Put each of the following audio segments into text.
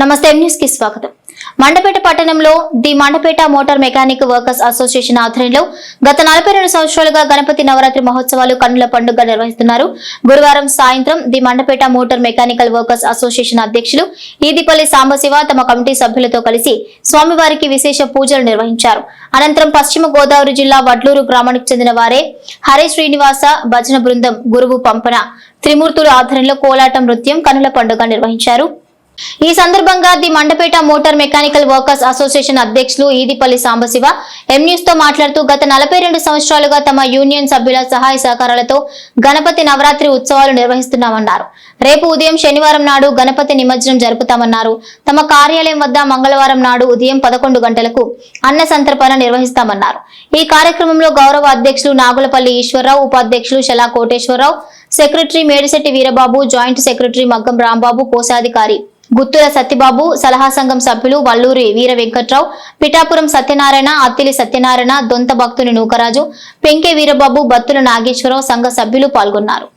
నమస్తే న్యూస్కి స్వాగతం. మండపేట పట్టణంలో the Mandapeta motor mechanic workers association ఆధ్వర్యంలో గత నలభై రెండు సంవత్సరాలుగా గణపతి నవరాత్రి మహోత్సవాలు కన్నుల పండుగ నిర్వహిస్తున్నారు. గురువారం సాయంత్రం the Mandapeta motor mechanical workers association అధ్యక్షులు ఈదిపల్లి సాంబశివ తమ కమిటీ సభ్యులతో కలిసి స్వామివారికి విశేష పూజలు నిర్వహించారు. అనంతరం పశ్చిమ గోదావరి జిల్లా వడ్లూరు గ్రామానికి చెందిన వారే హరే శ్రీనివాస భజన బృందం గురువు పంపన త్రిమూర్తుల ఆధ్వర్యంలో కోలాటం నృత్యం కనుల పండుగ నిర్వహించారు. ఈ సందర్భంగా the Mandapeta motor mechanical workers association అధ్యక్షులు ఈదిపల్లి సాంబశివ ఎం న్యూస్తో మాట్లాడుతూ గత నలభై రెండు సంవత్సరాలుగా తమ యూనియన్ సభ్యుల సహాయ సహకారాలతో గణపతి నవరాత్రి ఉత్సవాలు నిర్వహిస్తున్నామన్నారు. రేపు ఉదయం శనివారం నాడు గణపతి నిమజ్జనం జరుపుతామన్నారు. తమ కార్యాలయం వద్ద మంగళవారం నాడు ఉదయం పదకొండు గంటలకు అన్న సంతర్పణ నిర్వహిస్తామన్నారు. ఈ కార్యక్రమంలో గౌరవ అధ్యక్షులు నాగులపల్లి ఈశ్వరరావు ఉపాధ్యక్షులు Sala Koteswararao secretary Medisetti Veerababu joint secretary Maggam Rambabu కోశాధికారి గుత్తుల సత్యబాబు సలహా సంఘం సభ్యులు వల్లూరి వీర వెంకట్రావు పిఠాపురం సత్యనారాయణ అత్తిలి సత్యనారాయణ దొంత భక్తుని నూకరాజు పెంకే వీరబాబు బత్తుల నాగేశ్వరరావు సంఘ సభ్యులు పాల్గొన్నారు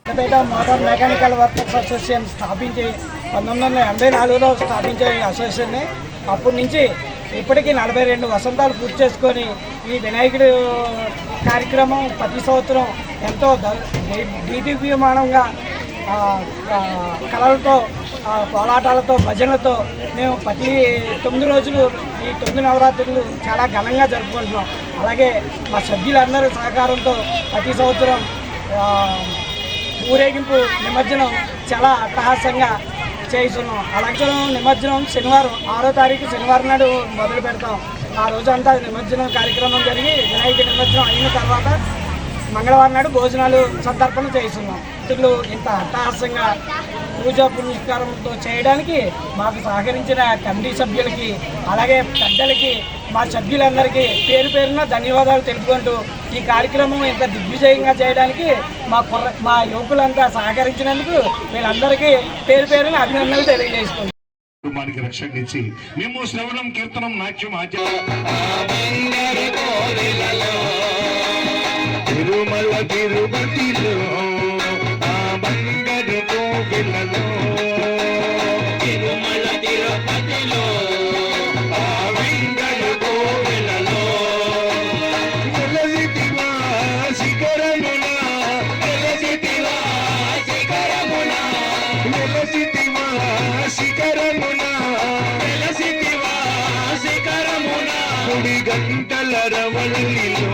మెకానికల్ పంతొమ్మిది అప్పటి నుంచి ఇప్పటికీ నలభై రెండు వసంతాలు పూర్తి చేసుకొని ఈ వినాయకుడు కార్యక్రమం ప్రతి సంవత్సరం ఎంతో దీదీప్యమానంగా కళలతో ఆ, కోలాటాలతో భజనలతో మేము ప్రతి తొమ్మిది రోజులు ఈ తొమ్మిది నవరాత్రులు చాలా ఘనంగా జరుపుకుంటున్నాం. అలాగే మా సభ్యులందరి సహకారంతో ప్రతి సంవత్సరం ఊరేగింపు నిమజ్జనం చాలా అట్టహాసంగా చేస్తున్నాం అలాగే నిమజ్జనం శనివారం ఆరో తారీఖు శనివారం నాడు మొదలు పెడతాం ఆ రోజంతా నిమజ్జనం కార్యక్రమం జరిగి వినాయక నిమజ్జనం అయిన తర్వాత మంగళవారం నాడు భోజనాలు సందర్భం చేస్తున్నాం ఇతరులు ఇంత అట్టహాసంగా పూజా పునస్కారంతో చేయడానికి మాకు సహకరించిన కమిటీ సభ్యులకి అలాగే పెద్దలకి మా సభ్యులందరికీ పేరు పేరున ధన్యవాదాలు తెలుపుకుంటూ ఈ కార్యక్రమం ఇంత దిగ్విజయంగా చేయడానికి మా కుర్ర మా యువకులంతా సహకరించినందుకు వీళ్ళందరికీ పేరు పేరున అభినందనలు తెలియజేసుకుంటాం కుటుంబానికి రక్షణ ఇచ్చి మేము శ్రవణం కీర్తనం నాట్యం ఆచారం తిరుమల తిరుపతిలో ఆ బంగారు కోవిలలో తిరుమల తిరుపతిలో ఆ వెంకట కోవిలలో వెలసితివా శిఖరమున వెలసితివా శిఖరమున. వెలసితివా శిఖరమున వెలసితివా శిఖరమున. కుడి గంటల రవళిలో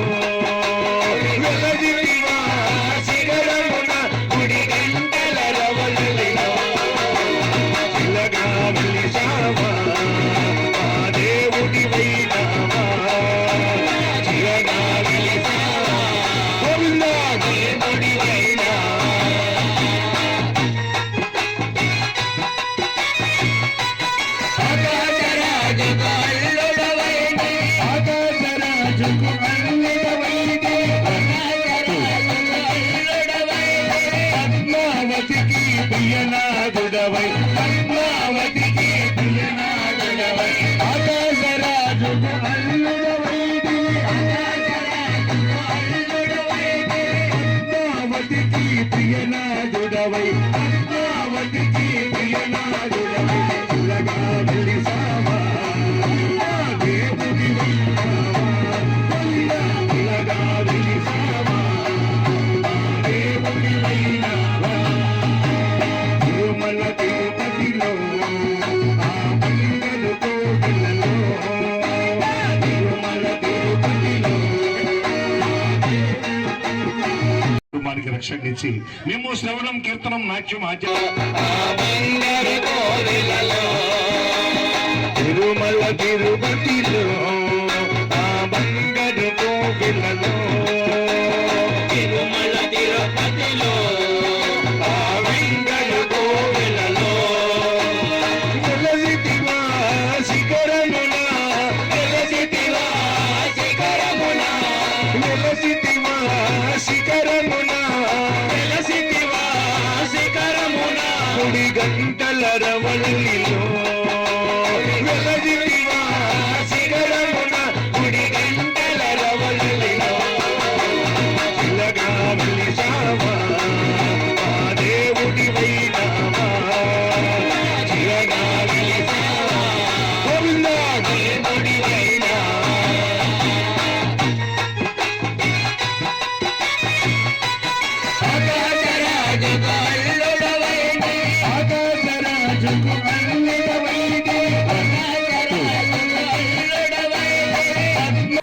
ప్రియనాథుడవై పద్మావతికి ప్రియనాథుడవై ఆకాశరాజు అల్లుడవైని ఆకాశరాజుకు ప్రియనాథుడవై కుటుంబానికి రక్షణ ఇచ్చి మేము శ్రవణం కీర్తనం నాట్యం ఆచార కుడి గంటల